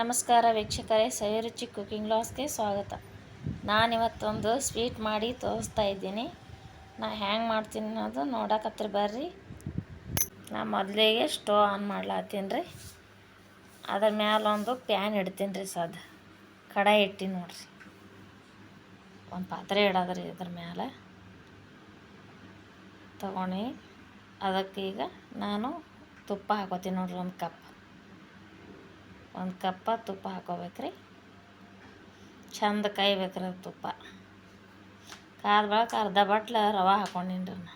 ನಮಸ್ಕಾರ ವೀಕ್ಷಕರೇ ಸವಿರುಚಿ ಕುಕಿಂಗ್ ಲಾಸ್ಗೆ ಸ್ವಾಗತ. ನಾನಿವತ್ತೊಂದು ಸ್ವೀಟ್ ಮಾಡಿ ತೋರಿಸ್ತಾ ಇದ್ದೀನಿ. ನಾ ಹ್ಯಾಂಗೆ ಮಾಡ್ತೀನಿ ಅನ್ನೋದು ನೋಡಕತ್ರಿ ಬರ್ರಿ. ನಾ ಮೊದಲಿಗೆ ಸ್ಟವ್ ಆನ್ ಮಾಡ್ಲಾತೀನಿ ರೀ ಅದ್ರ ಮ್ಯಾಲೊಂದು ಪ್ಯಾನ್ ಇಡ್ತೀನಿ ರೀ ಸದ್. ಕಡಾಯಿ ಇಟ್ಟಿ ನೋಡ್ರಿ. ಒಂದು ಪಾತ್ರೆ ಇಡೋದ್ರಿ ಇದ್ರ ಮ್ಯಾಲೆ. ತಗೊಂಡು ಅದಕ್ಕೆ ಈಗ ನಾನು ತುಪ್ಪ ಹಾಕೋತೀನಿ ನೋಡ್ರಿ ಒಂದು ಕಪ್. ಒಂದು ಕಪ್ಪ ತುಪ್ಪ ಹಾಕೋಬೇಕ್ರಿ. ಚಂದ ಕಾಯ್ಬೇಕ್ರಿ ಅದು ತುಪ್ಪ. ಕಾದ ಬಳಕ ಅರ್ಧ ಬಟ್ಲು ರವೆ ಹಾಕ್ಕೊಂಡಿನ್ರಿ ನಾ.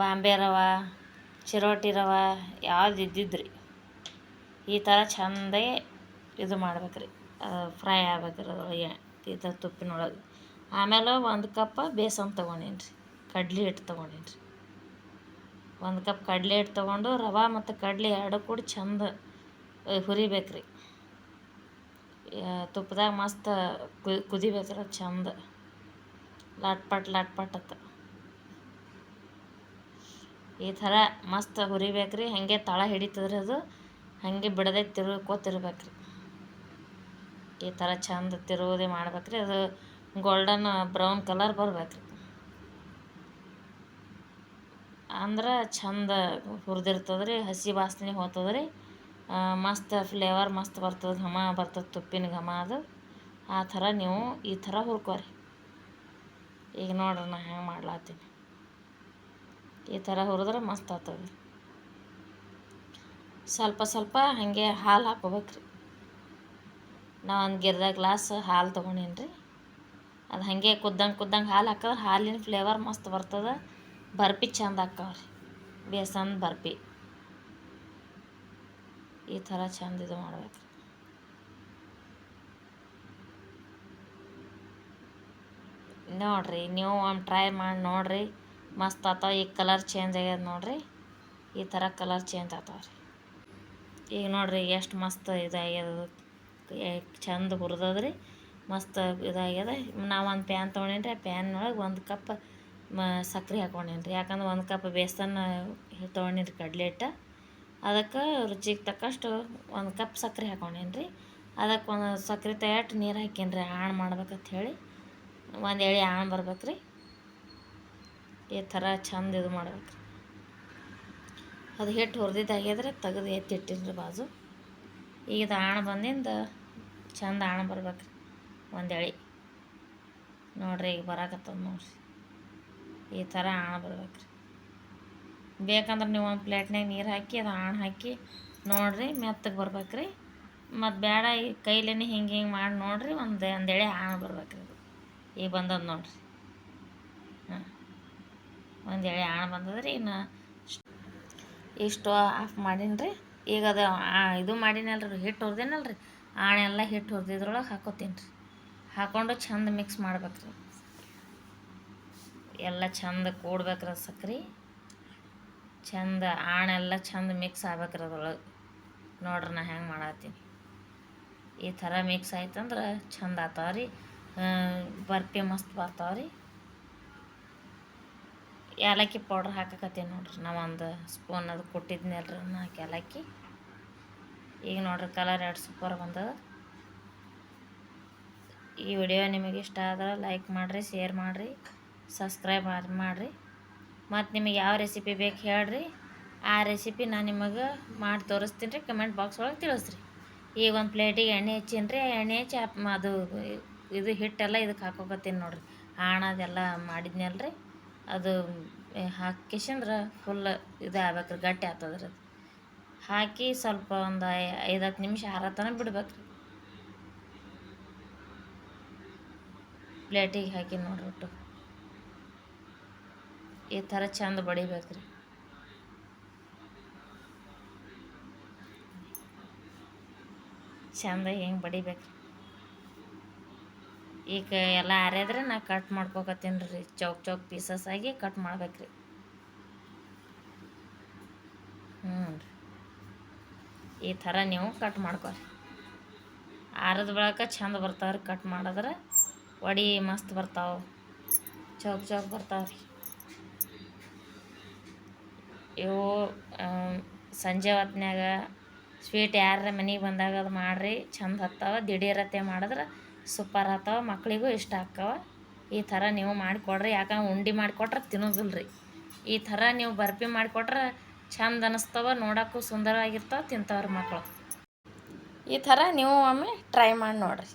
ಬಾಂಬೆ ರವೆ, ಚಿರೋಟಿ ರವೆ ಯಾವ್ದು ಇದ್ದಿದ್ರಿ. ಈ ಥರ ಚಂದೇ ಇದು ಮಾಡ್ಬೇಕ್ರಿ. ಫ್ರೈ ಆಗ್ಬೇಕ್ರಿ ಅದ್ರೊಳಗೆ ಈ ಥರ ತುಪ್ಪಿನೊಳಗೆ. ಆಮೇಲೆ ಒಂದು ಕಪ್ಪ ಬೇಸನ್ ತೊಗೊಂಡಿನ್ರಿ. ಕಡ್ಲಿ ಹಿಟ್ಟು ತೊಗೊಂಡಿನ್ರಿ. ಒಂದು ಕಪ್ ಕಡಲೆ ಹಿಟ್ಟು ತೊಗೊಂಡು ರವೆ ಮತ್ತು ಕಡಲೆ ಎರಡು ಕೂಡಿ ಚಂದ ಹುರಿಬೇಕ್ರಿ. ತುಪ್ಪದಾಗ ಮಸ್ತ್ ಕುದಿಬೇಕ್ರಿ ಅದು ಚಂದ. ಲಾಟ್ ಪಟ್ ಅತ್ತ. ಈ ಥರ ಮಸ್ತ್ ಹುರಿಬೇಕ್ರಿ. ಹಾಗೆ ತಳ ಹಿಡಿತದ್ರಿ ಅದು. ಹಾಗೆ ಬಿಡದೆ ರೀ ಈ ಥರ ಚಂದ ತಿರುವುದೇ ಮಾಡ್ಬೇಕ್ರಿ. ಅದು ಗೋಲ್ಡನ್ ಬ್ರೌನ್ ಕಲರ್ ಬರ್ಬೇಕ್ರಿ. ಅಂದ್ರೆ ಚಂದ ಹುರಿದಿರ್ತದ್ರಿ, ಹಸಿ ವಾಸನೆ ಹೋಗ್ತದ್ರಿ ಮಸ್ತ್ ಫ್ಲೇವರ್ ಮಸ್ತ್ ಬರ್ತದೆ, ಘಮ ಬರ್ತದೆ, ತುಪ್ಪಿನ ಘಮ ಅದು. ಆ ಥರ ನೀವು ಈ ಥರ ಹುರ್ಕೋರಿ. ಈಗ ನೋಡ್ರಿ ನಾ ಹೆಂಗೆ ಮಾಡ್ಲಾತೀನಿ. ಈ ಥರ ಹುರಿದ್ರೆ ಮಸ್ತ್ ಆಗ್ತದೆ ಸ್ವಲ್ಪ ಸ್ವಲ್ಪ ಹಾಗೆ ಹಾಲು ಹಾಕೋಬೇಕ್ರಿ. ನಾ ಒಂದು ಗಿರ್ದ ಗ್ಲಾಸ್ ಹಾಲು ತೊಗೊಂಡೀನಿ ರೀ ಅದು ಹಾಗೆ ಕುದ್ದಂಗೆ ಕುದ್ದಂಗೆ ಹಾಲು ಹಾಕಿದ್ರೆ ಹಾಲಿನ ಫ್ಲೇವರ್ ಮಸ್ತ್ ಬರ್ತದೆ. ಬರ್ಪಿ ಚಂದ ಹಾಕವ್ರಿ ಬೇಸನ್ ಬರ್ಪಿ. ಈ ಥರ ಚಂದ ಇದು ಮಾಡ್ಬೇಕು. ನೋಡ್ರಿ, ನೀವು ಒಂದು ಟ್ರೈ ಮಾಡಿ ನೋಡ್ರಿ. ಮಸ್ತ್ ಆತಾವ ಈಗ ಕಲರ್ ಚೇಂಜ್ ಆಗ್ಯದ ನೋಡ್ರಿ. ಈ ಥರ ಕಲರ್ ಚೇಂಜ್ ಆತಾವ್ರಿ ಈಗ ನೋಡ್ರಿ, ಎಷ್ಟು ಮಸ್ತ್ ಇದಾಗ್ಯದ ಚಂದ ಹುರಿದ್ರಿ ಮಸ್ತ್ ಇದಾಗ್ಯದ. ನಾವು ಒಂದು ಪ್ಯಾನ್ ತೊಗೊಂಡೀನಿ ರೀ ಪ್ಯಾನ್ ಒಳಗೆ ಒಂದು ಕಪ್ ಮ, ಸಕ್ರೆ ಹಾಕೊಂಡೇನ್ರಿ. ರೀ ಯಾಕಂದ್ರೆ ಒಂದು ಕಪ್ ಬೇಸನ್ ತೊಗೊಂಡೀನಿ ರೀ ಕಡ್ಲೆ ಹಿಟ್ಟು. ಅದಕ್ಕೆ ರುಚಿಗೆ ತಕ್ಕಷ್ಟು ಒಂದು ಕಪ್ ಸಕ್ಕರೆ ಹಾಕೊಂಡೇನಿ ರೀ ಅದಕ್ಕೆ ಒಂದು ಸಕ್ಕರೆ ತಯಾಟ್ ನೀರು ಹಾಕೇನಿ ರೀ ಆಣ್ ಮಾಡ್ಬೇಕಂತ ಹೇಳಿ. ಒಂದು ಎಳೆ ಆಣ್ ಬರ್ಬೇಕು ರೀ ಈ ಥರ ಚಂದ ಇದು ಮಾಡ್ಬೇಕು ರೀ ಅದು ಹಿಟ್ಟು ಹುರಿದಿದ್ದಾಗಿದ್ರೆ ತೆಗೆದು ಎತ್ತಿಟ್ಟಿನಿ ರೀ ಬಾಜು. ಈಗ ಇದು ಆಣ ಬಂದಿಂದ ಚಂದ ಆಣ ಬರ್ಬೇಕು ರೀ ಒಂದು ಎಳೆ. ನೋಡಿರಿ ಈಗ ಬರಾಕತ್ತದ ನೋಡಿರಿ. ಈ ಥರ ಆಣ ಬರ್ಬೇಕು ರೀ ಬೇಕಂದ್ರೆ ನೀವು ಒಂದು ಪ್ಲೇಟ್ನಾಗ ನೀರು ಹಾಕಿ, ಅದು ಆಣ್ ಹಾಕಿ ನೋಡಿರಿ, ಮೆತ್ತಗೆ ಬರ್ಬೇಕ್ರಿ. ಮತ್ತು ಬೇಡ, ಈ ಕೈಲೇನೆ ಹಿಂಗೆ ಹಿಂಗೆ ಮಾಡಿ ನೋಡಿರಿ, ಒಂದು ಒಂದು ಎಳೆ ಆಣ ರೀ ಅದು. ಈಗ ಬಂದದ್ದು ನೋಡಿರಿ. ಹಾಂ ಒಂದು ಎಳೆ ಆಣ ಬಂದದ್ರಿ, ಇನ್ನು ಇಷ್ಟು ಆಫ್ ಮಾಡೀನಿ ರೀ ಈಗ ಅದು ಇದು ಮಾಡೀನಲ್ರಿ ಹಿಟ್ಟು ಹುರಿದೇನಲ್ರಿ. ಆಣೆಲ್ಲ ಹಿಟ್ಟು ಹೊರ್ದಿದ್ರೊಳಗೆ ಹಾಕೋತೀನಿ ರೀ ಹಾಕೊಂಡು ಚಂದ ಮಿಕ್ಸ್ ಮಾಡ್ಬೇಕ್ರಿ. ಎಲ್ಲ ಚಂದ ಕೂಡ್ಬೇಕ್ರಿ ಸಕ್ರೆ. ಚಂದ ಆಣೆಲ್ಲ ಚಂದ ಮಿಕ್ಸ್ ಆಗ್ಬೇಕ್ರಿ ಅದ್ರೊಳಗೆ. ನೋಡ್ರಿ ನಾ ಹೆಂಗೆ ಮಾಡತ್ತೀನಿ. ಈ ಥರ ಮಿಕ್ಸ್ ಆಯ್ತಂದ್ರೆ ಚಂದ ಆತಾವ ರೀ ಬರ್ಪಿ ಮಸ್ತ್ ಬರ್ತಾವ ರೀ ಏಲಕ್ಕಿ ಪೌಡ್ರ್ ಹಾಕಕತ್ತೀನಿ ನೋಡ್ರಿ. ನಾ ಒಂದು ಸ್ಪೂನ್ ಅದು ಕೊಟ್ಟಿದ್ನಲ್ರಿ ನಾಲ್ಕು ಏಲಕ್ಕಿ. ಈಗ ನೋಡ್ರಿ ಕಲರ್ ಎರಡು ಸೂಪರ್ ಬಂದದ. ಈ ವಿಡಿಯೋ ನಿಮಗೆ ಇಷ್ಟ ಆದ್ರೆ ಲೈಕ್ ಮಾಡಿರಿ ಶೇರ್ ಮಾಡಿರಿ ಸಬ್ಸ್ಕ್ರೈಬ್ ಮಾಡಿರಿ. ಮತ್ತು ನಿಮಗೆ ಯಾವ ರೆಸಿಪಿ ಬೇಕು ಹೇಳ್ರಿ. ಆ ರೆಸಿಪಿ ನಾನು ನಿಮಗೆ ಮಾಡಿ ತೋರಿಸ್ತೀನಿ ರೀ ಕಮೆಂಟ್ ಬಾಕ್ಸ್ ಒಳಗೆ ತಿಳಿಸ್ರಿ. ಈಗ ಒಂದು ಪ್ಲೇಟಿಗೆ ಎಣ್ಣೆ ಹಚ್ಚೀನಿ ರೀ, ಎಣ್ಣೆ ಹಚ್ಚಿ ಅದು ಇದು ಹಿಟ್ಟೆಲ್ಲ ಇದಕ್ಕೆ ಹಾಕೋಕತ್ತೀನಿ ನೋಡ್ರಿ. ಆಣದೆಲ್ಲ ರೀ, ಅದು ಹಾಕಿಸಂದ್ರೆ ಫುಲ್ ಇದು ಆಗ್ಬೇಕ್ರಿ ಗಟ್ಟಿ ಆಗ್ತದ್ರಿ ಅದು. ಹಾಕಿ ಸ್ವಲ್ಪ ಒಂದು ಐದು ಹತ್ತು ನಿಮಿಷ ಆರತನ ಬಿಡ್ಬೇಕ್ರಿ ಪ್ಲೇಟಿಗೆ ಹಾಕಿ ನೋಡ್ರಿ ಈ ಥರ ಚಂದ ಬಡಿಬೇಕು ರೀ ಚಂದ ಹೆಂಗೆ ಬಡಿಬೇಕು ಈಗ ಎಲ್ಲ ಆರ್ಯಾದ್ರೆ ನಾ ಕಟ್ ಮಾಡ್ಕೊಕತ್ತೀನಿ ರೀ. ಚೌಕ್ ಚೌಕ್ ಪೀಸಸ್ ಆಗಿ ಕಟ್ ಮಾಡ್ಬೇಕು ರೀ. ಹ್ಞೂ ಈ ಥರ ನೀವು ಕಟ್ ಮಾಡ್ಕೊರಿ. ಆರದ ಬಳಕ ಚಂದ ಬರ್ತಾವ್ರಿ ಕಟ್ ಮಾಡಿದ್ರೆ. ವಡಿ ಮಸ್ತ್ ಬರ್ತಾವೆ. ಚೌಕ್ ಚೌಕ್ ಬರ್ತಾವ್ರಿ. ಇವು ಸಂಜೆ ಹೊತ್ನ್ಯಾಗ ಸ್ವೀಟ್ ಯಾರ ಮನೆಗೆ ಬಂದಾಗ ಅದು ಮಾಡಿರಿ ಚಂದ ಹತ್ತವ ದಿಢೀರತ್ತೆ ಮಾಡಿದ್ರೆ ಸೂಪರ್ ಹತ್ತವ ಮಕ್ಕಳಿಗೂ ಇಷ್ಟ ಆಕ್ಕವ ಈ ಥರ ನೀವು ಮಾಡಿಕೊಡ್ರಿ, ಯಾಕಂದ್ರೆ ಉಂಡೆ ಮಾಡಿಕೊಟ್ರೆ ತಿನ್ನೋದಿಲ್ಲ ರೀ ಈ ಥರ ನೀವು ಬರ್ಫಿ ಮಾಡಿಕೊಟ್ರೆ ಚಂದ ಅನ್ನಿಸ್ತವ ನೋಡೋಕ್ಕೂ ಸುಂದರವಾಗಿರ್ತಾವ, ತಿಂತಾವ್ರಿ ಮಕ್ಕಳು ಈ ಥರ ನೀವು ಒಮ್ಮೆ ಟ್ರೈ ಮಾಡಿ ನೋಡಿರಿ.